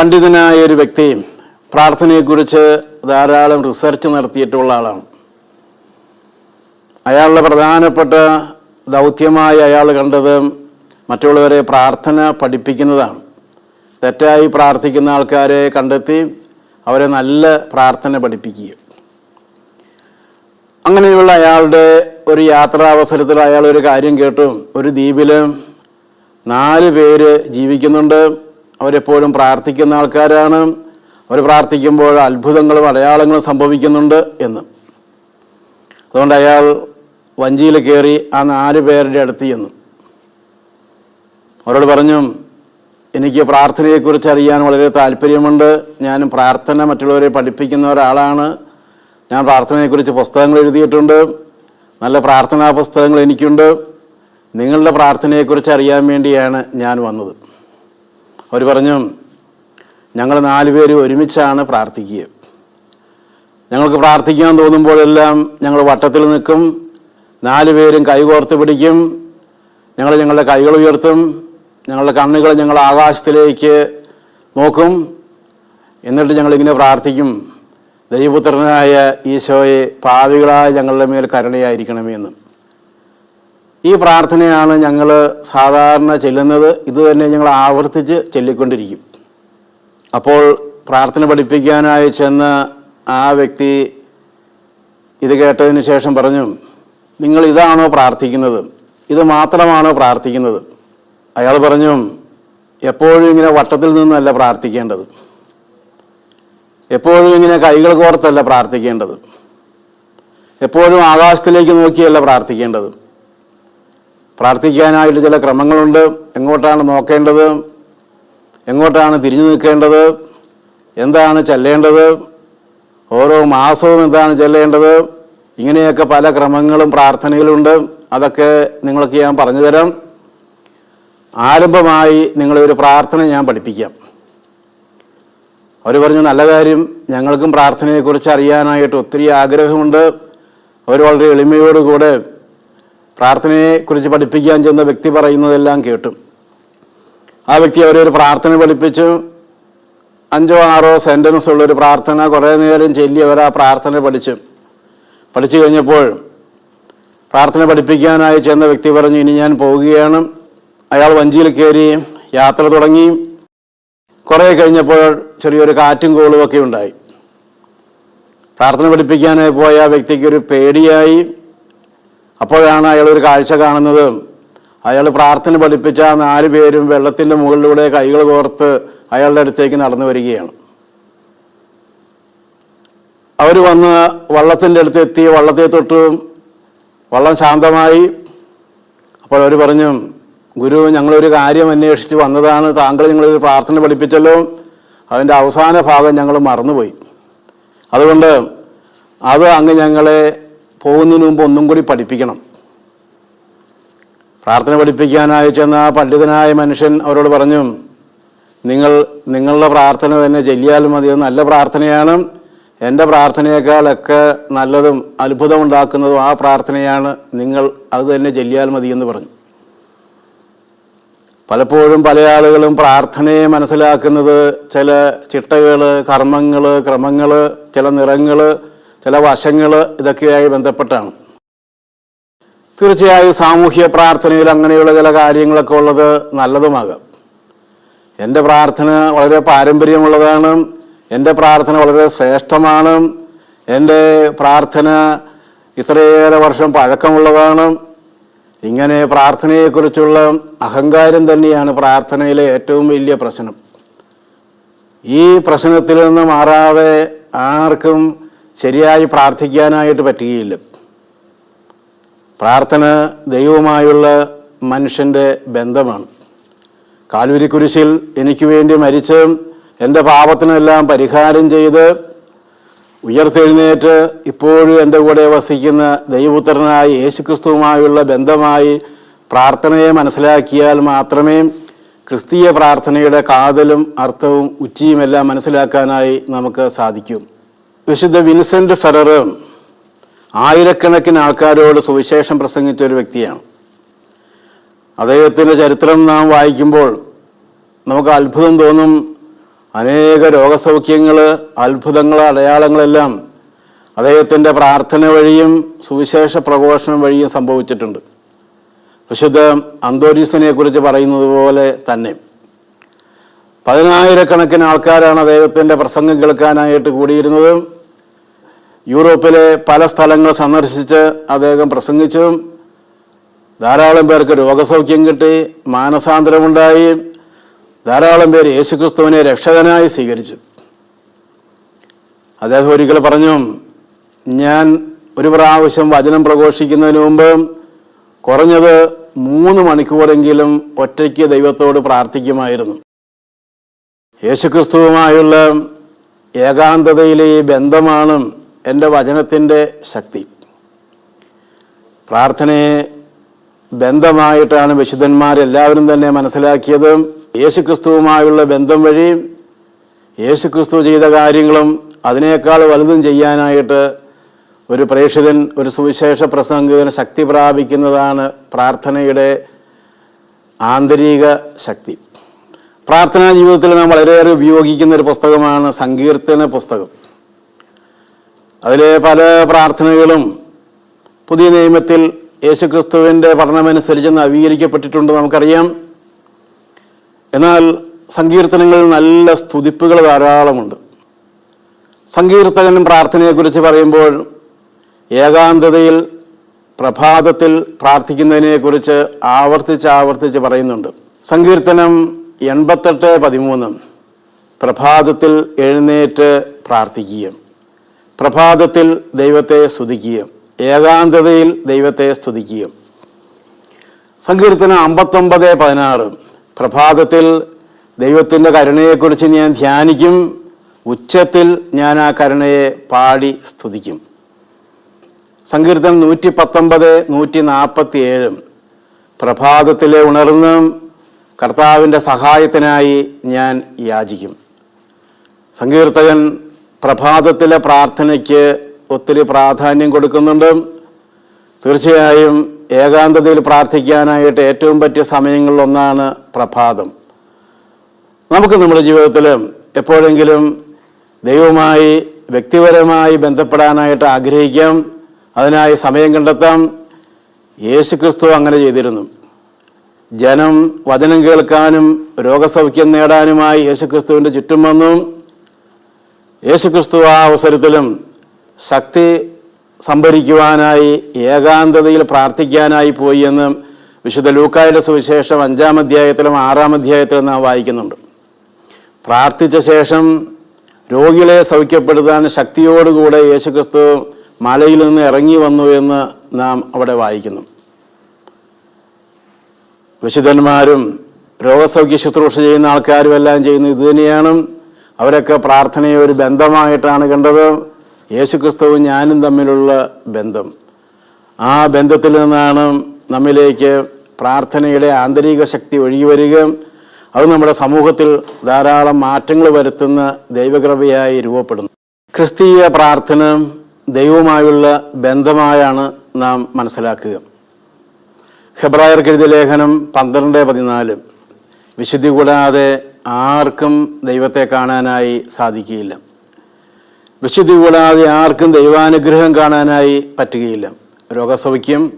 പണ്ഡിതനായ ഒരു വ്യക്തി പ്രാർത്ഥനയെക്കുറിച്ച് ധാരാളം റിസർച്ച് നടത്തിയിട്ടുള്ള ആളാണ്. അയാളുടെ പ്രധാനപ്പെട്ട ദൗത്യമായി അയാൾ കണ്ടത് മറ്റുള്ളവരെ പ്രാർത്ഥന പഠിപ്പിക്കുന്നതാണ്. തെറ്റായി പ്രാർത്ഥിക്കുന്ന ആൾക്കാരെ കണ്ടെത്തി അവരെ നല്ല പ്രാർത്ഥന പഠിപ്പിക്കുക അങ്ങനെയുള്ള അയാളുടെ ഒരു യാത്രാവസരത്തിൽ അയാൾ ഒരു കാര്യം കേട്ടു. ഒരു ദ്വീപിൽ നാല് പേര് ജീവിക്കുന്നുണ്ട്. അവരെപ്പോഴും പ്രാർത്ഥിക്കുന്ന ആൾക്കാരാണ്. അവർ പ്രാർത്ഥിക്കുമ്പോൾ അത്ഭുതങ്ങളും അടയാളങ്ങളും സംഭവിക്കുന്നുണ്ട് എന്ന്. അതുകൊണ്ട് അയാൾ വഞ്ചിയിൽ കയറി ആ നാല് പേരുടെ അടുത്ത് ചെന്നു. അവരോട് പറഞ്ഞു എനിക്ക് പ്രാർത്ഥനയെക്കുറിച്ച് അറിയാൻ വളരെ താല്പര്യമുണ്ട്. ഞാൻ പ്രാർത്ഥന മറ്റുള്ളവരെ പഠിപ്പിക്കുന്ന ഒരാളാണ്. ഞാൻ പ്രാർത്ഥനയെക്കുറിച്ച് പുസ്തകങ്ങൾ എഴുതിയിട്ടുണ്ട്. നല്ല പ്രാർത്ഥനാ പുസ്തകങ്ങൾ എനിക്കുണ്ട്. നിങ്ങളുടെ പ്രാർത്ഥനയെക്കുറിച്ച് അറിയാൻ വേണ്ടിയാണ് ഞാൻ വന്നത്. അവർ പറഞ്ഞു ഞങ്ങൾ നാലുപേരും ഒരുമിച്ചാണ് പ്രാർത്ഥിക്കുക. ഞങ്ങൾക്ക് പ്രാർത്ഥിക്കാൻ തോന്നുമ്പോഴെല്ലാം ഞങ്ങൾ വട്ടത്തിൽ നിൽക്കും നാല് പേരും കൈകോർത്ത് പിടിക്കും ഞങ്ങൾ ഞങ്ങളുടെ കൈകൾ ഉയർത്തും ഞങ്ങളുടെ കണ്ണുകൾ ഞങ്ങൾ ആകാശത്തിലേക്ക് നോക്കും എന്നിട്ട് ഞങ്ങളിങ്ങനെ പ്രാർത്ഥിക്കും ദൈവപുത്രനായ ഈശോയെ പാവികളായ ഞങ്ങളുടെ മേൽ കരുണയായിരിക്കണമെന്ന് ഈ പ്രാർത്ഥനയാണ് ഞങ്ങൾ സാധാരണ ചെല്ലുന്നത്. ഇത് തന്നെ ഞങ്ങൾ ആവർത്തിച്ച് ചൊല്ലിക്കൊണ്ടിരിക്കും. അപ്പോൾ പ്രാർത്ഥന പഠിപ്പിക്കാനായി ചെന്ന ആ വ്യക്തി ഇത് കേട്ടതിന് ശേഷം പറഞ്ഞു നിങ്ങൾ ഇതാണോ പ്രാർത്ഥിക്കുന്നത്? ഇത് മാത്രമാണോ പ്രാർത്ഥിക്കുന്നത്? അയാൾ പറഞ്ഞു എപ്പോഴും ഇങ്ങനെ വട്ടത്തിൽ നിന്നല്ല പ്രാർത്ഥിക്കേണ്ടത്. എപ്പോഴും ഇങ്ങനെ കൈകൾ കോർത്തല്ല പ്രാർത്ഥിക്കേണ്ടത്. എപ്പോഴും ആകാശത്തിലേക്ക് നോക്കിയല്ല പ്രാർത്ഥിക്കേണ്ടത്. പ്രാർത്ഥിക്കാനായിട്ട് ചില ക്രമങ്ങളുണ്ട്. എങ്ങോട്ടാണ് നോക്കേണ്ടത്? എങ്ങോട്ടാണ് തിരിഞ്ഞു നിൽക്കേണ്ടത്? എന്താണ് ചെല്ലേണ്ടത്? ഓരോ മാസവും എന്താണ് ചെല്ലേണ്ടത്? ഇങ്ങനെയൊക്കെ പല ക്രമങ്ങളും പ്രാർത്ഥനയിലുണ്ട്. അതൊക്കെ നിങ്ങൾക്ക് ഞാൻ പറഞ്ഞു തരാം ആരംഭമായി നിങ്ങളെ ഒരു പ്രാർത്ഥന ഞാൻ പഠിപ്പിക്കാം. അവർ പറഞ്ഞു നല്ല കാര്യം. ഞങ്ങൾക്കും പ്രാർത്ഥനയെക്കുറിച്ച് അറിയാനായിട്ട് ഒത്തിരി ആഗ്രഹമുണ്ട്. അവർ വളരെ എളിമയോടുകൂടെ പ്രാർത്ഥനയെക്കുറിച്ച് പഠിപ്പിക്കാൻ ചെന്ന വ്യക്തി പറയുന്നതെല്ലാം കേട്ടു. ആ വ്യക്തി അവരെ ഒരു പ്രാർത്ഥന പഠിപ്പിച്ചു. അഞ്ചോ ആറോ സെന്റൻസ് ഉള്ളൊരു പ്രാർത്ഥന കുറേ നേരം ചൊല്ലി അവർ ആ പ്രാർത്ഥന പഠിച്ചു. പഠിച്ചു കഴിഞ്ഞപ്പോൾ പ്രാർത്ഥന പഠിപ്പിക്കാനായി ചെന്ന വ്യക്തി പറഞ്ഞു ഇനി ഞാൻ പോവുകയാണ്. അയാൾ വഞ്ചിയിൽ കയറി യാത്ര തുടങ്ങി. കുറേ കഴിഞ്ഞപ്പോൾ ചെറിയൊരു കാറ്റും കോളും ഒക്കെ ഉണ്ടായി. പ്രാർത്ഥന പഠിപ്പിക്കാനായി പോയ ആ വ്യക്തിക്ക് ഒരു പേടിയായി. അപ്പോഴാണ് അയാൾ ഒരു കാഴ്ച കാണുന്നത്. അയാൾ പ്രാർത്ഥന പഠിപ്പിച്ച നാല് പേരും വെള്ളത്തിന്റെ മുകളിലൂടെ കൈകൾ കോർത്ത് അയാളുടെ അടുത്തേക്ക് നടന്നു വരികയാണ്. അവർ വന്ന് വള്ളത്തിന്റെ അടുത്ത് എത്തി. വള്ളത്തെ തൊട്ട് വള്ളം ശാന്തമായി. അപ്പോൾ അവർ പറഞ്ഞു ഗുരു ഞങ്ങളൊരു കാര്യം അന്വേഷിച്ച് വന്നതാണ്. താങ്കൾ ഞങ്ങളൊരു പ്രാർത്ഥന പഠിപ്പിച്ചല്ലോ. അതിന്റെ അവസാന ഭാഗം ഞങ്ങൾ മറന്നുപോയി. അതുകൊണ്ട് അത് അങ്ങ് ഞങ്ങളെ പോകുന്നതിന് മുമ്പ് ഒന്നും കൂടി പഠിപ്പിക്കണം. പ്രാർത്ഥന പഠിപ്പിക്കാനായി ചെന്ന ആ പണ്ഡിതനായ മനുഷ്യൻ അവരോട് പറഞ്ഞു നിങ്ങൾ നിങ്ങളുടെ പ്രാർത്ഥന തന്നെ ചെല്ലിയാൽ മതി. നല്ല പ്രാർത്ഥനയാണ്. എന്റെ പ്രാർത്ഥനയേക്കാളൊക്കെ നല്ലതും അത്ഭുതമുണ്ടാക്കുന്നതും ആ പ്രാർത്ഥനയാണ്. നിങ്ങൾ അത് തന്നെ ചെല്ലിയാൽ മതി എന്ന് പറഞ്ഞു. പലപ്പോഴും പല ആളുകളും പ്രാർത്ഥനയെ മനസ്സിലാക്കുന്നത് ചില ചിട്ടകൾ കർമ്മങ്ങൾ ക്രമങ്ങൾ ചില നിറങ്ങൾ ചില വശങ്ങൾ ഇതൊക്കെയായി ബന്ധപ്പെട്ടാണ്. തീർച്ചയായും സാമൂഹ്യ പ്രാർത്ഥനയിൽ അങ്ങനെയുള്ള ചില കാര്യങ്ങളൊക്കെ ഉള്ളത് നല്ലതുമാകാം. എന്റെ പ്രാർത്ഥന വളരെ പാരമ്പര്യമുള്ളതാണ്. എന്റെ പ്രാർത്ഥന വളരെ ശ്രേഷ്ഠമാണ്. എന്റെ പ്രാർത്ഥന ഇത്രയേറെ വർഷം പഴക്കമുള്ളതാണ്. ഇങ്ങനെ പ്രാർത്ഥനയെക്കുറിച്ചുള്ള അഹങ്കാരം തന്നെയാണ് പ്രാർത്ഥനയിലെ ഏറ്റവും വലിയ പ്രശ്നം. ഈ പ്രശ്നത്തിൽ നിന്ന് മാറാതെ ആർക്കും ശരിയായി പ്രാർത്ഥിക്കാനായിട്ട് പറ്റുകയില്ല. പ്രാർത്ഥന ദൈവവുമായുള്ള മനുഷ്യന്റെ ബന്ധമാണ്. കാൽവരി കുരിശിൽ എനിക്ക് വേണ്ടി മരിച്ച് എന്റെ പാപത്തിനെല്ലാം പരിഹാരം ചെയ്ത് ഉയർത്തെഴുന്നേറ്റ് ഇപ്പോഴും എന്റെ കൂടെ വസിക്കുന്ന ദൈവപുത്രനായ യേശുക്രിസ്തുവുമായുള്ള ബന്ധമായി പ്രാർത്ഥനയെ മനസ്സിലാക്കിയാൽ മാത്രമേ ക്രിസ്തീയ പ്രാർത്ഥനയുടെ കാതലും അർത്ഥവും ഉച്ചിയുമെല്ലാം മനസ്സിലാക്കാനായി നമുക്ക് സാധിക്കും. വിശുദ്ധ വിൻസെന്റ് ഫെറർ ആയിരക്കണക്കിന് ആൾക്കാരോട് സുവിശേഷം പ്രസംഗിച്ച ഒരു വ്യക്തിയാണ്. അദ്ദേഹത്തിന്റെ ചരിത്രം നാം വായിക്കുമ്പോൾ നമുക്ക് അത്ഭുതം തോന്നും അനേക രോഗസൗഖ്യങ്ങൾ അത്ഭുതങ്ങൾ അടയാളങ്ങളെല്ലാം അദ്ദേഹത്തിന്റെ പ്രാർത്ഥന വഴിയും സുവിശേഷ പ്രഘോഷണം വഴിയും സംഭവിച്ചിട്ടുണ്ട്. വിശുദ്ധ അന്തോരീസിനെ കുറിച്ച് പറയുന്നത് പോലെ തന്നെ പതിനായിരക്കണക്കിന് ആൾക്കാരാണ് അദ്ദേഹത്തിന്റെ പ്രസംഗം കേൾക്കാനായിട്ട് കൂടിയിരുന്നത്. യൂറോപ്പിലെ പല സ്ഥലങ്ങൾ സന്ദർശിച്ച് അദ്ദേഹം പ്രസംഗിച്ചും ധാരാളം പേർക്ക് രോഗസൗഖ്യം കിട്ടി മാനസാന്തരമുണ്ടായി. ധാരാളം പേര് യേശുക്രിസ്തുവിനെ രക്ഷകനായി സ്വീകരിച്ചു. അദ്ദേഹം ഒരിക്കൽ പറഞ്ഞു ഞാൻ ഒരു പ്രാവശ്യം വചനം പ്രഘോഷിക്കുന്നതിന് മുമ്പ് കുറഞ്ഞത് മൂന്ന് മണിക്കൂറെങ്കിലും ഒറ്റയ്ക്ക് ദൈവത്തോട് പ്രാർത്ഥിക്കുമായിരുന്നു. യേശുക്രിസ്തുവുമായുള്ള ഏകാന്തതയിലെ ഈ ബന്ധമാണ് എന്റെ വചനത്തിന്റെ ശക്തി. പ്രാർത്ഥനയെ ബന്ധമായിട്ടാണ് വിശുദ്ധന്മാരെല്ലാവരും തന്നെ മനസ്സിലാക്കിയത്. യേശുക്രിസ്തുവുമായുള്ള ബന്ധം വഴി യേശുക്രിസ്തു ചെയ്ത കാര്യങ്ങളും അതിനേക്കാൾ വലുതും ചെയ്യാനായിട്ട് ഒരു പ്രേക്ഷിതൻ ഒരു സുവിശേഷ പ്രസംഗകൻ ശക്തി പ്രാപിക്കുന്നതാണ് പ്രാർത്ഥനയുടെ ആന്തരിക ശക്തി. പ്രാർത്ഥനാ ജീവിതത്തിൽ നാം വളരെയേറെ ഉപയോഗിക്കുന്ന ഒരു പുസ്തകമാണ് സങ്കീർത്തന പുസ്തകം. അതിലെ പല പ്രാർത്ഥനകളും പുതിയ നിയമത്തിൽ യേശുക്രിസ്തുവിന്റെ പഠനമനുസരിച്ച് നവീകരിക്കപ്പെട്ടിട്ടുണ്ട് നമുക്കറിയാം. എന്നാൽ സങ്കീർത്തനങ്ങളിൽ നല്ല സ്തുതിപ്പുകൾ ധാരാളമുണ്ട്. സങ്കീർത്തകനും പ്രാർത്ഥനയെക്കുറിച്ച് പറയുമ്പോൾ ഏകാന്തതയിൽ പ്രഭാതത്തിൽ പ്രാർത്ഥിക്കുന്നതിനെക്കുറിച്ച് ആവർത്തിച്ച് ആവർത്തിച്ച് പറയുന്നുണ്ട്. സങ്കീർത്തനം എൺപത്തെട്ട് പതിമൂന്ന്. പ്രഭാതത്തിൽ എഴുന്നേറ്റ് പ്രാർത്ഥിക്കുകയും. പ്രഭാതത്തിൽ ദൈവത്തെ സ്തുതിക്കുകയും ഏകാന്തതയിൽ ദൈവത്തെ സ്തുതിക്കുകയും. സങ്കീർത്തനം അമ്പത്തൊമ്പത് പതിനാറ്. പ്രഭാതത്തിൽ ദൈവത്തിന്റെ കരുണയെക്കുറിച്ച് ഞാൻ ധ്യാനിക്കും ഉച്ചത്തിൽ ഞാൻ ആ കരുണയെ പാടി സ്തുതിക്കും. സങ്കീർത്തനം നൂറ്റി പത്തൊമ്പത് നൂറ്റി നാൽപ്പത്തി ഏഴും പ്രഭാതത്തിലെ ഉണർന്ന് കർത്താവിന്റെ സഹായത്തിനായി ഞാൻ യാചിക്കും. സങ്കീർത്തകൻ പ്രഭാതത്തിലെ പ്രാർത്ഥനയ്ക്ക് ഒത്തിരി പ്രാധാന്യം കൊടുക്കുന്നുണ്ട്. തീർച്ചയായും ഏകാന്തതയിൽ പ്രാർത്ഥിക്കാനായിട്ട് ഏറ്റവും പറ്റിയ സമയങ്ങളിലൊന്നാണ് പ്രഭാതം. നമുക്ക് നമ്മുടെ ജീവിതത്തിൽ എപ്പോഴെങ്കിലും ദൈവമായി വ്യക്തിപരമായി ബന്ധപ്പെടാനായിട്ട് ആഗ്രഹിക്കാം. അതിനായി സമയം കണ്ടെത്താം. യേശുക്രിസ്തു അങ്ങനെ ചെയ്തിരുന്നു. ജനം വചനം കേൾക്കാനും രോഗസൗഖ്യം നേടാനുമായി യേശുക്രിസ്തുവിന്റെ ചുറ്റും വന്നു. യേശുക്രിസ്തു ആ അവസരത്തിലും ശക്തി സംഭരിക്കുവാനായി ഏകാന്തതയിൽ പ്രാർത്ഥിക്കാനായി പോയി എന്ന് വിശുദ്ധ ലൂക്കായുടെ സുവിശേഷം അഞ്ചാം അധ്യായത്തിലും ആറാം അധ്യായത്തിലും നാം വായിക്കുന്നുണ്ട്. പ്രാർത്ഥിച്ച ശേഷം രോഗികളെ സൗഖ്യപ്പെടുത്താൻ ശക്തിയോടുകൂടെ യേശുക്രിസ്തു മലയിൽ നിന്ന് ഇറങ്ങി വന്നു എന്ന് നാം അവിടെ വായിക്കുന്നു. വിശുദ്ധന്മാരും രോഗസൗഖ്യ ശുശ്രൂഷ ചെയ്യുന്ന ആൾക്കാരും എല്ലാം ചെയ്യുന്നത് ഇത് തന്നെയാണ് അവരൊക്കെ പ്രാർത്ഥനയെ ഒരു ബന്ധമായിട്ടാണ് കണ്ടത്. യേശുക്രിസ്തുവും ഞാനും തമ്മിലുള്ള ബന്ധം. ആ ബന്ധത്തിൽ നിന്നാണ് നമ്മിലേക്ക് പ്രാർത്ഥനയുടെ ആന്തരിക ശക്തി ഒഴുകി വരിക. അത് നമ്മുടെ സമൂഹത്തിൽ ധാരാളം മാറ്റങ്ങൾ വരുത്തുന്ന ദൈവകൃപയായി രൂപപ്പെടുന്നു. ക്രിസ്തീയ പ്രാർത്ഥന ദൈവവുമായുള്ള ബന്ധമായാണ് നാം മനസ്സിലാക്കുക. ഹെബ്രായർ കെഴുതിയ ലേഖനം പന്ത്രണ്ട് പതിനാല്. വിശുദ്ധി കൂടാതെ ആർക്കും ദൈവത്തെ കാണാനായി സാധിക്കുകയില്ല. വിശുദ്ധി കൂടാതെ ആർക്കും ദൈവാനുഗ്രഹം കാണാനായി പറ്റുകയില്ല. രോഗസൗഖ്യം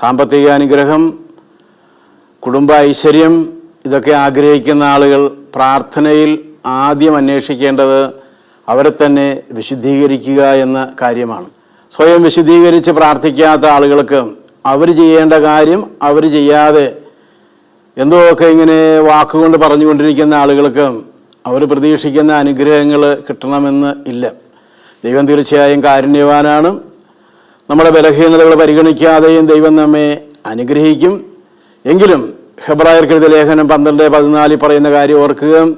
സാമ്പത്തിക അനുഗ്രഹം കുടുംബ ഐശ്വര്യം ഇതൊക്കെ ആഗ്രഹിക്കുന്ന ആളുകൾ പ്രാർത്ഥനയിൽ ആദ്യം അന്വേഷിക്കേണ്ടത് അവരെ തന്നെ വിശുദ്ധീകരിക്കുക എന്ന കാര്യമാണ്. സ്വയം വിശുദ്ധീകരിച്ച് പ്രാർത്ഥിക്കാത്ത ആളുകൾക്ക് അവർ ചെയ്യേണ്ട കാര്യം അവർ ചെയ്യാതെ എന്തോക്കെ ഇങ്ങനെ വാക്കുകൊണ്ട് പറഞ്ഞുകൊണ്ടിരിക്കുന്ന ആളുകൾക്ക് അവർ പ്രതീക്ഷിക്കുന്ന അനുഗ്രഹങ്ങൾ കിട്ടണമെന്ന് ഇല്ല. ദൈവം തീർച്ചയായും കാരുണ്യവാനാണ്. നമ്മുടെ ബലഹീനതകൾ പരിഗണിക്കാതെയും ദൈവം നമ്മെ അനുഗ്രഹിക്കും. എങ്കിലും ഹെബ്രായർ ഹെബ്രായർക്കെഴുതിയ ലേഖനം പന്ത്രണ്ട് പതിനാലിൽ പറയുന്ന കാര്യം ഓർക്കുക.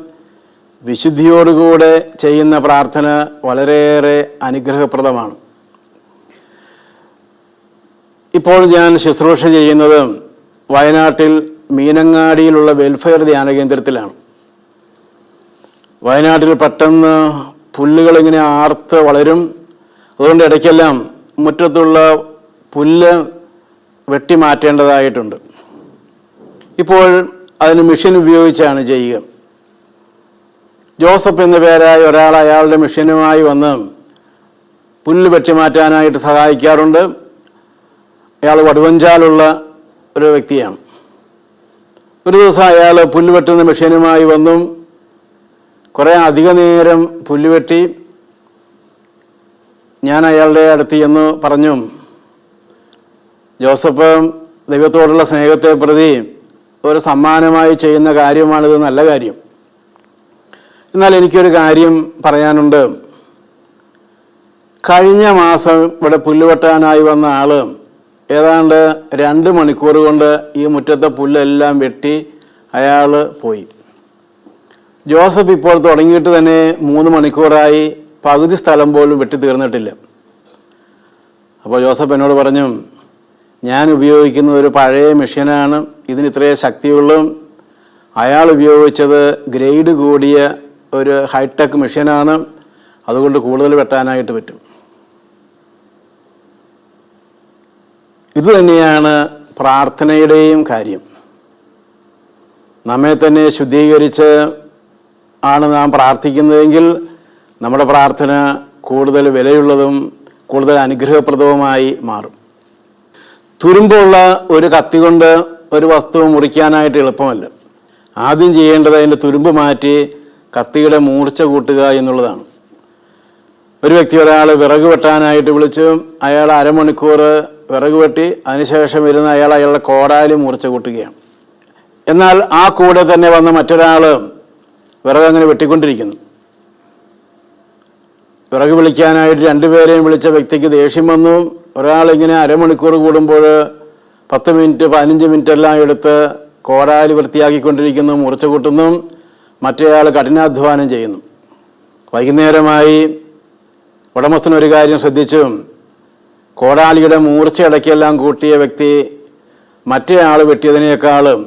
വിശുദ്ധിയോടുകൂടെ ചെയ്യുന്ന പ്രാർത്ഥന വളരെയേറെ അനുഗ്രഹപ്രദമാണ്. ഇപ്പോൾ ഞാൻ ശുശ്രൂഷ ചെയ്യുന്നത് വയനാട്ടിൽ മീനങ്ങാടിയിലുള്ള വെൽഫെയർ ധ്യാന കേന്ദ്രത്തിലാണ് വയനാട്ടിൽ പെട്ടെന്ന് പുല്ലുകൾ ഇങ്ങനെ ആർത്ത് വളരും. അതുകൊണ്ട് ഇടയ്ക്കെല്ലാം മുറ്റത്തുള്ള പുല്ല് വെട്ടി മാറ്റേണ്ടതായിട്ടുണ്ട്. ഇപ്പോൾ അതിന് മെഷീൻ ഉപയോഗിച്ചാണ് ചെയ്യുക. ജോസഫ് എന്ന പേരായ ഒരാൾ അയാളുടെ മെഷീനുമായി വന്ന് പുല്ല് വെട്ടി മാറ്റാനായിട്ട് സഹായിക്കാറുണ്ട്. അയാൾ വടുവഞ്ചാലുള്ള ഒരു വ്യക്തിയാണ്. ഒരു ദിവസം അയാൾ പുല്ല് വെട്ടുന്ന മെഷീനുമായി വന്നു കുറേ അധിക നേരം പുല്ല് വെട്ടി ഞാൻ അയാളുടെ അടുത്ത് എന്ന് പറഞ്ഞു ജോസഫ് ദൈവത്തോടുള്ള സ്നേഹത്തെ പ്രതി ഒരു സമ്മാനമായി ചെയ്യുന്ന കാര്യമാണിത് നല്ല കാര്യം. എന്നാൽ എനിക്കൊരു കാര്യം പറയാനുണ്ട്. കഴിഞ്ഞ മാസം ഇവിടെ പുല്ലുവെട്ടാനായി വന്ന ആൾ ഏതാണ്ട് രണ്ട് മണിക്കൂർ കൊണ്ട് ഈ മുറ്റത്തെ പുല്ലെല്ലാം വെട്ടി അയാൾ പോയി. ജോസഫ് ഇപ്പോൾ തുടങ്ങിയിട്ട് തന്നെ മൂന്ന് മണിക്കൂറായി പകുതി സ്ഥലം പോലും വെട്ടി തീർന്നിട്ടില്ല. അപ്പോൾ ജോസഫ് എന്നോട് പറഞ്ഞു ഞാൻ ഉപയോഗിക്കുന്ന ഒരു പഴയ മെഷീനാണ്. ഇതിന് ഇത്രയും ശക്തിയുള്ളതും അയാൾ ഉപയോഗിച്ചത് ഗ്രേഡ് കൂടിയ ഒരു ഹൈടെക് മെഷീനാണ്. അതുകൊണ്ട് കൂടുതൽ വെട്ടാനായിട്ട് പറ്റും. ഇത് തന്നെയാണ് പ്രാർത്ഥനയുടെയും കാര്യം. നമ്മെ തന്നെ ശുദ്ധീകരിച്ച് ആണ് നാം പ്രാർത്ഥിക്കുന്നതെങ്കിൽ നമ്മുടെ പ്രാർത്ഥന കൂടുതൽ വിലയുള്ളതും കൂടുതൽ അനുഗ്രഹപ്രദവുമായി മാറും. തുരുമ്പുള്ള ഒരു കത്തി കൊണ്ട് ഒരു വസ്തു മുറിക്കാനായിട്ട് എളുപ്പമല്ല. ആദ്യം ചെയ്യേണ്ടത് അതിന്റെ തുരുമ്പ് മാറ്റി കത്തിയുടെ മൂർച്ച കൂട്ടുക എന്നുള്ളതാണ്. ഒരു വ്യക്തി ഒരാൾ വിറക് വെട്ടാനായിട്ട് വിളിച്ചു അയാൾ അരമണിക്കൂർ വിറക് വെട്ടി അതിനുശേഷം ഇരുന്ന് അയാൾ അയാളുടെ കോടാലി മുറിച്ച് കൂട്ടുകയാണ്. എന്നാൽ ആ കൂടെ തന്നെ വന്ന മറ്റൊരാൾ വിറക് അങ്ങനെ വെട്ടിക്കൊണ്ടിരിക്കുന്നു. വിറക് വിളിക്കാനായിട്ട് രണ്ടുപേരെയും വിളിച്ച വ്യക്തിക്ക് ദേഷ്യം വന്നു. ഒരാളിങ്ങനെ അരമണിക്കൂർ കൂടുമ്പോൾ പത്ത് മിനിറ്റ് പതിനഞ്ച് മിനിറ്റ് എല്ലാം എടുത്ത് കോടാലി വൃത്തിയാക്കിക്കൊണ്ടിരിക്കുന്നു മുറിച്ച് കൂട്ടുന്നു. മറ്റേയാൾ കഠിനാധ്വാനം ചെയ്യുന്നു. വൈകുന്നേരമായി ഉടമസ്ഥൻ ഒരു കാര്യം ശ്രദ്ധിച്ചു. കോടാലിയുടെ മൂർച്ച ഇടയ്ക്കെല്ലാം കൂട്ടിയ വ്യക്തി മറ്റേ ആൾ വെട്ടിയതിനേക്കാളും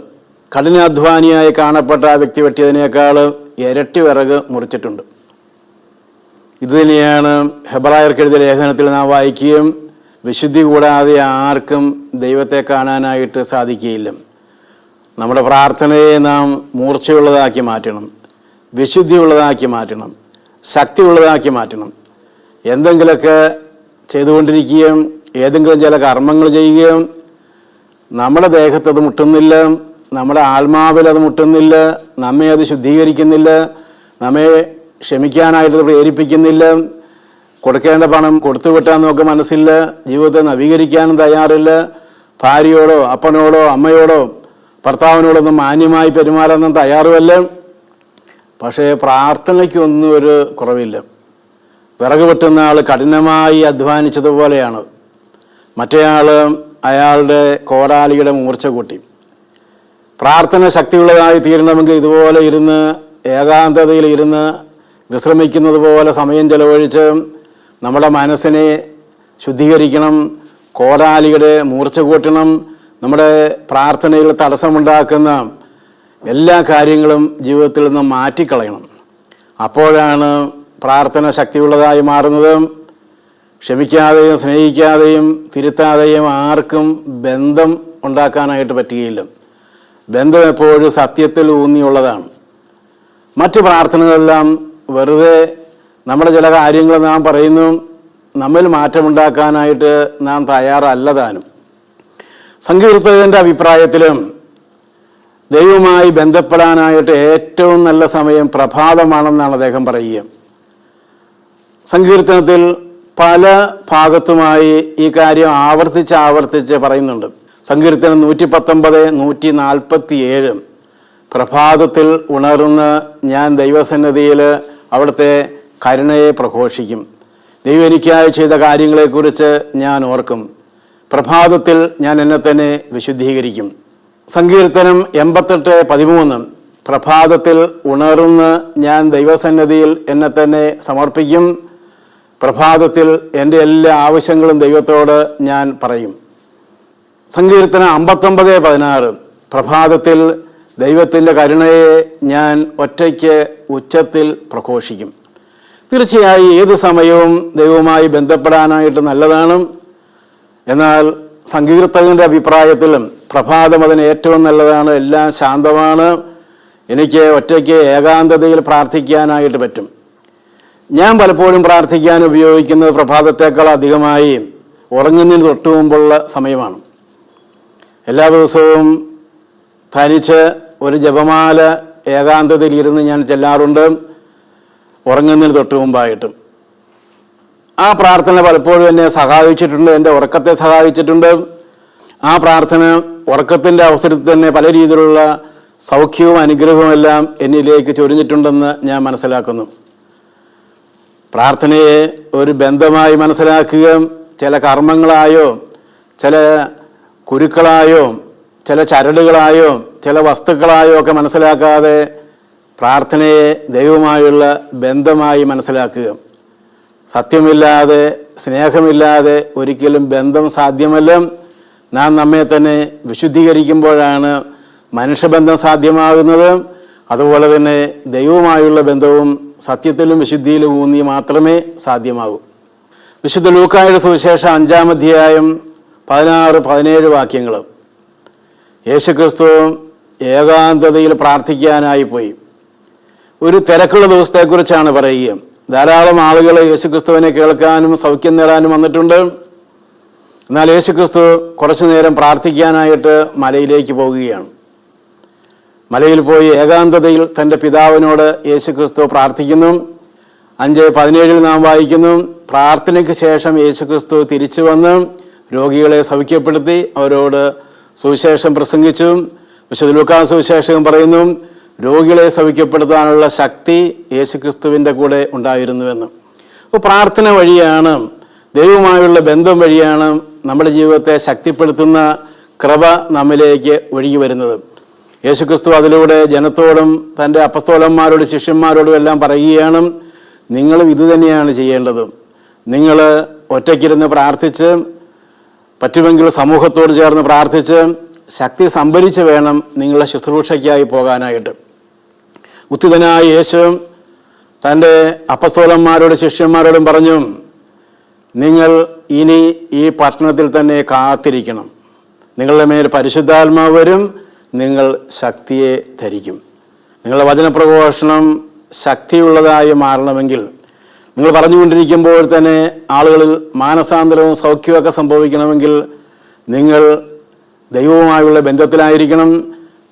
കഠിനാധ്വാനിയായി കാണപ്പെട്ട ആ വ്യക്തി വെട്ടിയതിനേക്കാൾ ഇരട്ടി വിറക് മുറിച്ചിട്ടുണ്ട്. ഇതുതന്നെയാണ് തന്നെയാണ് ഹെബ്രായർക്ക് ലേഖനത്തിൽ നാം വായിക്കുകയും വിശുദ്ധി കൂടാതെ ആർക്കും ദൈവത്തെ കാണാനായിട്ട് സാധിക്കുകയില്ല. നമ്മുടെ പ്രാർത്ഥനയെ നാം മൂർച്ചയുള്ളതാക്കി മാറ്റണം വിശുദ്ധിയുള്ളതാക്കി മാറ്റണം ശക്തിയുള്ളതാക്കി മാറ്റണം. എന്തെങ്കിലുമൊക്കെ ചെയ്തുകൊണ്ടിരിക്കുകയും ഏതെങ്കിലും ചില കർമ്മങ്ങൾ ചെയ്യുകയും നമ്മുടെ ദേഹത്ത് അത് മുട്ടുന്നില്ല നമ്മുടെ ആത്മാവിൽ അത് മുട്ടുന്നില്ല നമ്മെ അത് ശുദ്ധീകരിക്കുന്നില്ല നമ്മെ ക്ഷമിക്കാനായിട്ട് പ്രേരിപ്പിക്കുന്നില്ല കൊടുക്കേണ്ട പണം കൊടുത്തു വിട്ടാൻ മനസ്സില്ല ജീവിതത്തെ നവീകരിക്കാനും തയ്യാറില്ല ഭാര്യയോടോ അപ്പനോടോ അമ്മയോടോ ഭർത്താവിനോടൊന്നും മാന്യമായി പെരുമാറാനൊന്നും തയ്യാറുമല്ല. പക്ഷേ പ്രാർത്ഥനയ്ക്കൊന്നും ഒരു കുറവില്ല. വിറക് വെട്ടുന്ന ആൾ കഠിനമായി അധ്വാനിച്ചതുപോലെയാണ്. മറ്റേയാൾ അയാളുടെ കോടാലിയുടെ മൂർച്ച കൂട്ടി. പ്രാർത്ഥന ശക്തിയുള്ളതായി തീരണമെങ്കിൽ ഇതുപോലെ ഇരുന്ന് ഏകാന്തതയിൽ ഇരുന്ന് വിശ്രമിക്കുന്നത് പോലെ സമയം ചെലവഴിച്ച് നമ്മുടെ മനസ്സിനെ ശുദ്ധീകരിക്കണം കോടാലിയുടെ മൂർച്ച കൂട്ടണം നമ്മുടെ പ്രാർത്ഥനയിൽ തടസ്സമുണ്ടാക്കുന്ന എല്ലാ കാര്യങ്ങളും ജീവിതത്തിൽ നിന്ന് മാറ്റിക്കളയണം. അപ്പോഴാണ് പ്രാർത്ഥന ശക്തിയുള്ളതായി മാറുന്നത് ക്ഷമിക്കാതെയും സ്നേഹിക്കാതെയും തിരുത്താതെയും ആർക്കും ബന്ധം ഉണ്ടാക്കാനായിട്ട് പറ്റുകയില്ല. ബന്ധം എപ്പോഴും സത്യത്തിൽ ഊന്നിയുള്ളതാണ്. മറ്റ് പ്രാർത്ഥനകളെല്ലാം വെറുതെ നമ്മുടെ ചില കാര്യങ്ങൾ നാം പറയുന്നു നമ്മിൽ മാറ്റമുണ്ടാക്കാനായിട്ട് നാം തയ്യാറല്ല താനും സങ്കീർത്തകന്റെ അഭിപ്രായത്തിലും ദൈവമായി ബന്ധപ്പെടാനായിട്ട് ഏറ്റവും നല്ല സമയം പ്രഭാതമാണെന്നാണ് അദ്ദേഹം പറയുക. സങ്കീർത്തനത്തിൽ പല ഭാഗത്തുമായി ഈ കാര്യം ആവർത്തിച്ച് ആവർത്തിച്ച് പറയുന്നുണ്ട്. സങ്കീർത്തനം നൂറ്റി പത്തൊമ്പത് നൂറ്റി നാൽപ്പത്തി ഏഴ് പ്രഭാതത്തിൽ ഉണർന്ന് ഞാൻ ദൈവസന്നിധിയിൽ അവിടുത്തെ കരുണയെ പ്രഘോഷിക്കും. ദൈവം എനിക്കായി ചെയ്ത കാര്യങ്ങളെക്കുറിച്ച് ഞാൻ ഓർക്കും. പ്രഭാതത്തിൽ ഞാൻ എന്നെ തന്നെ വിശുദ്ധീകരിക്കും. സങ്കീർത്തനം എൺപത്തെട്ട് പതിമൂന്ന്. പ്രഭാതത്തിൽ ഉണർന്ന് ഞാൻ ദൈവസന്നിധിയിൽ എന്നെ തന്നെ സമർപ്പിക്കും. പ്രഭാതത്തിൽ എന്റെ എല്ലാ ആവശ്യങ്ങളും ദൈവത്തോട് ഞാൻ പറയും. സങ്കീർത്തനം അമ്പത്തൊമ്പത് പതിനാറ്. പ്രഭാതത്തിൽ ദൈവത്തിന്റെ കരുണയെ ഞാൻ ഒറ്റയ്ക്ക് ഉച്ചത്തിൽ പ്രഘോഷിക്കും. തീർച്ചയായും ഏത് സമയവും ദൈവവുമായി ബന്ധപ്പെടാനായിട്ട് നല്ലതാണ്. എന്നാൽ സങ്കീർത്തകന്റെ അഭിപ്രായത്തിലും പ്രഭാതം അതിന് ഏറ്റവും നല്ലതാണ്. എല്ലാം ശാന്തമാണ്. എനിക്ക് ഒറ്റയ്ക്ക് ഏകാന്തതയിൽ പ്രാർത്ഥിക്കാനായിട്ട് പറ്റും. ഞാൻ പലപ്പോഴും പ്രാർത്ഥിക്കാൻ ഉപയോഗിക്കുന്നത് പ്രഭാതത്തേക്കാൾ അധികമായി ഉറങ്ങുന്നതിന് തൊട്ടു മുമ്പുള്ള സമയമാണ്. എല്ലാ ദിവസവും തനിച്ച് ഒരു ജപമാല ഏകാന്തതയിൽ ഇരുന്ന് ഞാൻ ചെല്ലാറുണ്ട്. ഉറങ്ങുന്നതിന് തൊട്ട് മുമ്പായിട്ടും. ആ പ്രാർത്ഥന പലപ്പോഴും എന്നെ സഹായിച്ചിട്ടുണ്ട് എന്റെ ഉറക്കത്തെ സഹായിച്ചിട്ടുണ്ട്. ആ പ്രാർത്ഥന ഉറക്കത്തിന്റെ അവസരത്തിൽ തന്നെ പല രീതിയിലുള്ള സൗഖ്യവും അനുഗ്രഹവും എല്ലാം എന്നിലേക്ക് ചൊരിഞ്ഞിട്ടുണ്ടെന്ന് ഞാൻ മനസ്സിലാക്കുന്നു. പ്രാർത്ഥനയെ ഒരു ബന്ധമായി മനസ്സിലാക്കുക ചില കർമ്മങ്ങളായോ ചില കുരുക്കളായോ ചില ചരടുകളായോ ചില വസ്തുക്കളായോ ഒക്കെ മനസ്സിലാക്കാതെ പ്രാർത്ഥനയെ ദൈവമായുള്ള ബന്ധമായി മനസ്സിലാക്കുക. സത്യമില്ലാതെ സ്നേഹമില്ലാതെ ഒരിക്കലും ബന്ധം സാധ്യമല്ല. നാം നമ്മെ തന്നെ വിശുദ്ധീകരിക്കുമ്പോഴാണ് മനുഷ്യബന്ധം സാധ്യമാകുന്നത്. അതുപോലെ തന്നെ ദൈവവുമായുള്ള ബന്ധവും സത്യത്തിലും വിശുദ്ധിയിലും ഊന്നി മാത്രമേ സാധ്യമാകൂ. വിശുദ്ധ ലൂക്കായുടെ സുവിശേഷം അഞ്ചാം അധ്യായം പതിനാറ് പതിനേഴ് വാക്യങ്ങൾ യേശുക്രിസ്തു ഏകാന്തതയിൽ പ്രാർത്ഥിക്കാനായി പോയി. ഒരു തിരക്കുള്ള ദിവസത്തെക്കുറിച്ചാണ് പറയുക ധാരാളം ആളുകൾ യേശുക്രിസ്തുവിനെ കേൾക്കാനും സൗഖ്യം നേടാനും വന്നിട്ടുണ്ട്. എന്നാൽ യേശുക്രിസ്തു കുറച്ചു നേരം പ്രാർത്ഥിക്കാനായിട്ട് മലയിലേക്ക് പോകുകയാണ് മലയിൽ പോയി ഏകാന്തതയിൽ തന്റെ പിതാവിനോട് യേശുക്രിസ്തു പ്രാർത്ഥിക്കുന്നു. അഞ്ച് പതിനേഴിൽ നാം വായിക്കുന്നു പ്രാർത്ഥനയ്ക്ക് ശേഷം യേശുക്രിസ്തു തിരിച്ചു വന്ന് രോഗികളെ സൗഖ്യപ്പെടുത്തി അവരോട് സുവിശേഷം പ്രസംഗിച്ചു. വിശുദ്ധ ലൂക്കാ സുവിശേഷം പറയുന്നു രോഗികളെ സൗഖ്യപ്പെടുത്താനുള്ള ശക്തി യേശുക്രിസ്തുവിന്റെ കൂടെ ഉണ്ടായിരുന്നുവെന്ന്. അപ്പോൾ പ്രാർത്ഥന വഴിയാണ് ദൈവമായുള്ള ബന്ധം വഴിയാണ് നമ്മുടെ ജീവിതത്തെ ശക്തിപ്പെടുത്തുന്ന കൃപ നമ്മിലേക്ക് ഒഴുകി വരുന്നത്. യേശുക്രിസ്തു അതിലൂടെ ജനത്തോടും തന്റെ അപ്പസ്തോലന്മാരോട് ശിഷ്യന്മാരോടും എല്ലാം പറയുകയാണ് നിങ്ങളും ഇത് തന്നെയാണ് ചെയ്യേണ്ടത്. നിങ്ങൾ ഒറ്റയ്ക്കിരുന്ന് പ്രാർത്ഥിച്ച് പറ്റുമെങ്കിൽ സമൂഹത്തോട് ചേർന്ന് പ്രാർത്ഥിച്ച് ശക്തി സംഭരിച്ച് വേണം നിങ്ങളുടെ ശുശ്രൂഷയ്ക്കായി പോകാനായിട്ട്. ഉത്തിതനായ യേശു തന്റെ അപ്പസ്തോലന്മാരോടും ശിഷ്യന്മാരോടും പറഞ്ഞു നിങ്ങൾ ഇനി ഈ പട്ടണത്തിൽ തന്നെ കാത്തിരിക്കണം. നിങ്ങളുടെ മേൽ പരിശുദ്ധാത്മാവ് വരും നിങ്ങൾ ശക്തിയെ ധരിക്കും. നിങ്ങളുടെ വചനപ്രഘോഷണം ശക്തിയുള്ളതായി മാറണമെങ്കിൽ നിങ്ങൾ പറഞ്ഞുകൊണ്ടിരിക്കുമ്പോൾ തന്നെ ആളുകളിൽ മാനസാന്തരവും സൗഖ്യമൊക്കെ സംഭവിക്കണമെങ്കിൽ നിങ്ങൾ ദൈവവുമായുള്ള ബന്ധത്തിലായിരിക്കണം.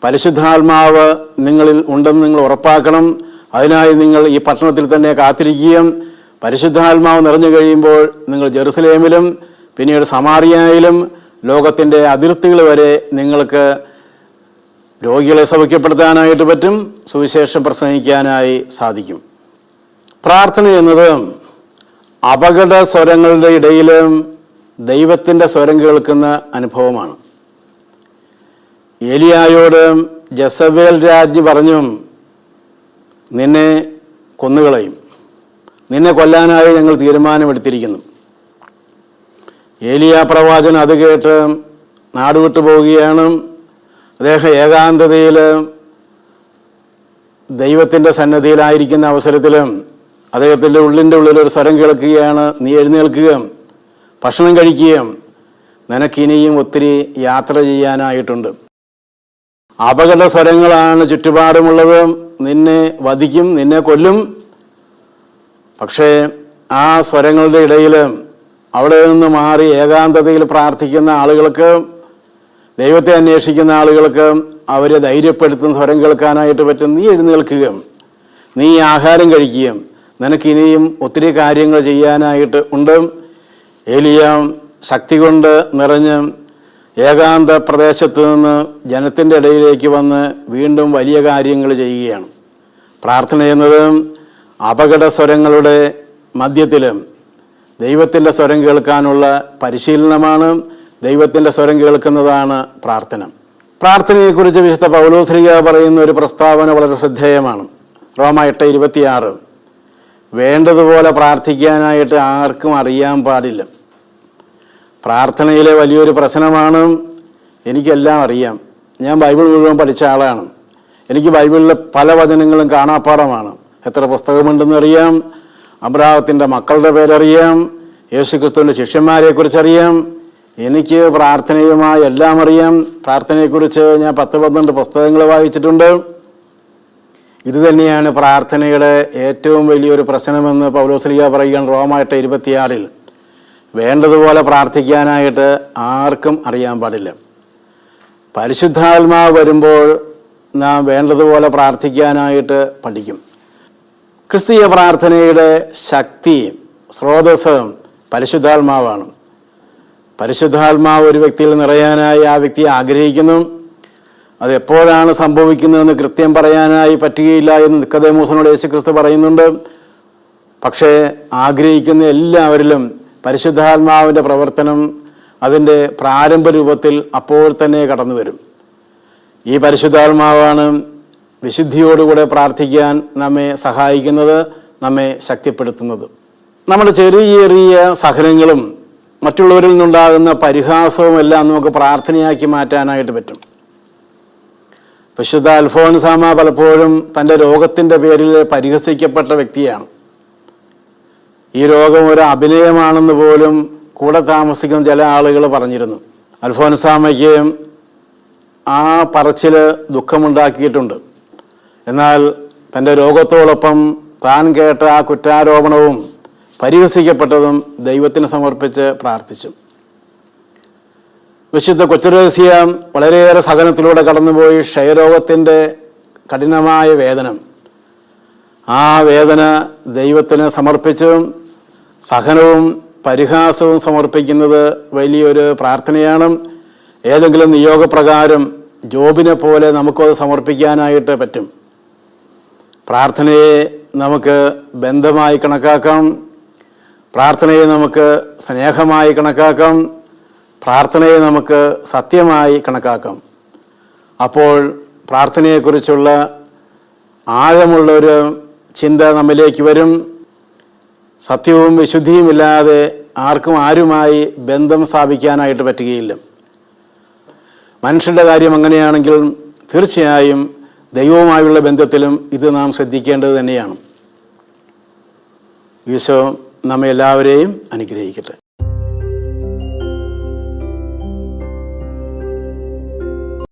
പരിശുദ്ധാത്മാവ് നിങ്ങളിൽ ഉണ്ടെന്ന് നിങ്ങൾ ഉറപ്പാക്കണം. അതിനായി നിങ്ങൾ ഈ പട്ടണത്തിൽ തന്നെ കാത്തിരിക്കുകയും പരിശുദ്ധാത്മാവ് നിറഞ്ഞു കഴിയുമ്പോൾ നിങ്ങൾ ജെറുസലേമിലും പിന്നീട് സമാറിയയിലും ലോകത്തിന്റെ അതിർത്തികൾ വരെ നിങ്ങൾക്ക് രോഗികളെ സൗഖ്യപ്പെടുത്താനായിട്ട് പറ്റും സുവിശേഷം പ്രസംഗിക്കാനായി സാധിക്കും. പ്രാർത്ഥന എന്നത് അപകട സ്വരങ്ങളുടെ ഇടയിലും ദൈവത്തിന്റെ സ്വരം കേൾക്കുന്ന അനുഭവമാണ്. ഏലിയായോട് ജസബേൽ രാജ് പറഞ്ഞു നിന്നെ കൊന്നുകളയും. നിന്നെ കൊല്ലാനായി ഞങ്ങൾ തീരുമാനമെടുത്തിരിക്കുന്നു. ഏലിയ പ്രവാചകൻ അത് കേട്ട് നാടുവിട്ടു പോവുകയാണ്. അദ്ദേഹം ഏകാന്തതയിൽ ദൈവത്തിന്റെ സന്നദ്ധിയിലായിരിക്കുന്ന അവസരത്തിലും അദ്ദേഹത്തിന്റെ ഉള്ളിന്റെ ഉള്ളിൽ ഒരു സ്വരം കേൾക്കുകയാണ്. നീ എഴുന്നേൽക്കുകയും ഭക്ഷണം കഴിക്കുകയും നിനക്കിനിയും ഒത്തിരി യാത്ര ചെയ്യാനായിട്ടുണ്ട്. അപകട സ്വരങ്ങളാണ് ചുറ്റുപാടുമുള്ളത്. നിന്നെ വധിക്കും നിന്നെ കൊല്ലും. പക്ഷേ ആ സ്വരങ്ങളുടെ ഇടയിൽ അവിടെ നിന്ന് മാറി ഏകാന്തതയിൽ പ്രാർത്ഥിക്കുന്ന ആളുകൾക്ക് ദൈവത്തെ അന്വേഷിക്കുന്ന ആളുകൾക്ക് അവരെ ധൈര്യപ്പെടുത്തുന്ന സ്വരം കേൾക്കാനായിട്ട് പറ്റും. നീ എഴുന്നേൽക്കുകയും നീ ആഹാരം കഴിക്കുകയും നിനക്ക് ഇനിയും ഒത്തിരി കാര്യങ്ങൾ ചെയ്യാനായിട്ട് ഉണ്ട്. എലിയ ശക്തി കൊണ്ട് നിറഞ്ഞ് ഏകാന്ത പ്രദേശത്ത് നിന്ന് ജനത്തിന്റെ ഇടയിലേക്ക് വന്ന് വീണ്ടും വലിയ കാര്യങ്ങൾ ചെയ്യുകയാണ്. പ്രാർത്ഥന എന്നത് അപകട സ്വരങ്ങളുടെ മധ്യത്തിലും ദൈവത്തിന്റെ സ്വരം കേൾക്കാനുള്ള പരിശീലനമാണ്. ദൈവത്തിന്റെ സ്വരം കേൾക്കുന്നതാണ് പ്രാർത്ഥന. പ്രാർത്ഥനയെക്കുറിച്ച് വിശുദ്ധ പൗലോശ്രീയ പറയുന്ന ഒരു പ്രസ്താവന വളരെ ശ്രദ്ധേയമാണ്. റോമ എട്ട് ഇരുപത്തിയാറ്. വേണ്ടതുപോലെ പ്രാർത്ഥിക്കാനായിട്ട് ആർക്കും അറിയാൻ പാടില്ല. പ്രാർത്ഥനയിലെ വലിയൊരു പ്രശ്നമാണ് എനിക്കെല്ലാം അറിയാം. ഞാൻ ബൈബിൾ മുഴുവൻ പഠിച്ച ആളാണ്. എനിക്ക് ബൈബിളിലെ പല വചനങ്ങളും കാണാപ്പാടമാണ് എത്ര പുസ്തകമുണ്ടെന്ന് അറിയാം. അബ്രാഹത്തിന്റെ മക്കളുടെ പേരറിയാം. യേശുക്രിസ്തുവിന്റെ ശിഷ്യന്മാരെക്കുറിച്ചറിയാം. എനിക്ക് പ്രാർത്ഥനയുമായി എല്ലാം അറിയാം. പ്രാർത്ഥനയെക്കുറിച്ച് ഞാൻ പത്ത് പന്ത്രണ്ട് പുസ്തകങ്ങൾ വായിച്ചിട്ടുണ്ട്. ഇതുതന്നെയാണ് പ്രാർത്ഥനയുടെ ഏറ്റവും വലിയൊരു പ്രശ്നമെന്ന് പൗലോസ്ലിയ പറയുകയാണ് റോമായിട്ട് ഇരുപത്തിയാറിൽ വേണ്ടതുപോലെ പ്രാർത്ഥിക്കാനായിട്ട് ആർക്കും അറിയാൻ പാടില്ല. പരിശുദ്ധാത്മാവ് വരുമ്പോൾ നാം വേണ്ടതുപോലെ പ്രാർത്ഥിക്കാനായിട്ട് പഠിക്കും. ക്രിസ്തീയ പ്രാർത്ഥനയുടെ ശക്തി സ്രോതസ്സും പരിശുദ്ധാത്മാവാണ്. പരിശുദ്ധാത്മാവ് ഒരു വ്യക്തിയിൽ നിറയാനായി ആ വ്യക്തി ആഗ്രഹിക്കുന്നു. അത് എപ്പോഴാണ് സംഭവിക്കുന്നതെന്ന് കൃത്യം പറയാനായി പറ്റുകയില്ല എന്ന് നിക്കതേമൂസനോട് യേശു ക്രിസ്തു പറയുന്നുണ്ട്. പക്ഷേ ആഗ്രഹിക്കുന്ന എല്ലാവരിലും പരിശുദ്ധാത്മാവിന്റെ പ്രവർത്തനം അതിന്റെ പ്രാരംഭ രൂപത്തിൽ അപ്പോൾ തന്നെ കടന്നു വരും. ഈ പരിശുദ്ധാത്മാവാണ് വിശുദ്ധിയോടുകൂടെ പ്രാർത്ഥിക്കാൻ നമ്മെ സഹായിക്കുന്നത് നമ്മെ ശക്തിപ്പെടുത്തുന്നത്. നമ്മുടെ ചെറിയ ചെറിയ സഹനങ്ങളും മറ്റുള്ളവരിൽ നിന്നുണ്ടാകുന്ന പരിഹാസവും എല്ലാം നമുക്ക് പ്രാർത്ഥനയാക്കി മാറ്റാനായിട്ട് പറ്റും. വിശുദ്ധ അൽഫോൻസാമ പലപ്പോഴും തന്റെ രോഗത്തിന്റെ പേരിൽ പരിഹസിക്കപ്പെട്ട വ്യക്തിയാണ്. ഈ രോഗം ഒരു അഭിനയമാണെന്ന് പോലും കൂടെ താമസിക്കുന്ന ചില ആളുകൾ പറഞ്ഞിരുന്നു. അൽഫോൻസാമയ്ക്ക് ആ പറച്ചിൽ ദുഃഖമുണ്ടാക്കിയിട്ടുണ്ട്. എന്നാൽ തന്റെ രോഗത്തോടൊപ്പം താൻ കേട്ട ആ കുറ്റാരോപണവും പരിഹസിക്കപ്പെട്ടതും ദൈവത്തിന് സമർപ്പിച്ച് പ്രാർത്ഥിച്ചു. വിശുദ്ധ കൊച്ചുരഹസ്യ വളരെയേറെ സഹനത്തിലൂടെ കടന്നുപോയി ക്ഷയരോഗത്തിന്റെ കഠിനമായ വേദന. ആ വേദന ദൈവത്തിന് സമർപ്പിച്ചും സഹനവും പരിഹാസവും സമർപ്പിക്കുന്നത് വലിയൊരു പ്രാർത്ഥനയാണ്. ഏതെങ്കിലും നിയോഗപ്രകാരം ജോബിനെ പോലെ നമുക്കത് സമർപ്പിക്കാനായിട്ട് പറ്റും. പ്രാർത്ഥനയെ നമുക്ക് ബന്ധമായി കണക്കാക്കാം. പ്രാർത്ഥനയെ നമുക്ക് സ്നേഹമായി കണക്കാക്കാം. പ്രാർത്ഥനയെ നമുക്ക് സത്യമായി കണക്കാക്കാം. അപ്പോൾ പ്രാർത്ഥനയെക്കുറിച്ചുള്ള ആഴമുള്ളൊരു ചിന്ത നമ്മിലേക്ക് വരും. സത്യവും വിശുദ്ധിയുമില്ലാതെ ആർക്കും ആരുമായി ബന്ധം സ്ഥാപിക്കാനായിട്ട് പറ്റുകയില്ല. മനുഷ്യന്റെ കാര്യം അങ്ങനെയാണെങ്കിൽ തീർച്ചയായും ദൈവവുമായുള്ള ബന്ധത്തിലും ഇത് നാം ശ്രദ്ധിക്കേണ്ടത് തന്നെയാണ്. ഈശോ നമ്മെ എല്ലാവരെയും അനുഗ്രഹിക്കട്ടെ.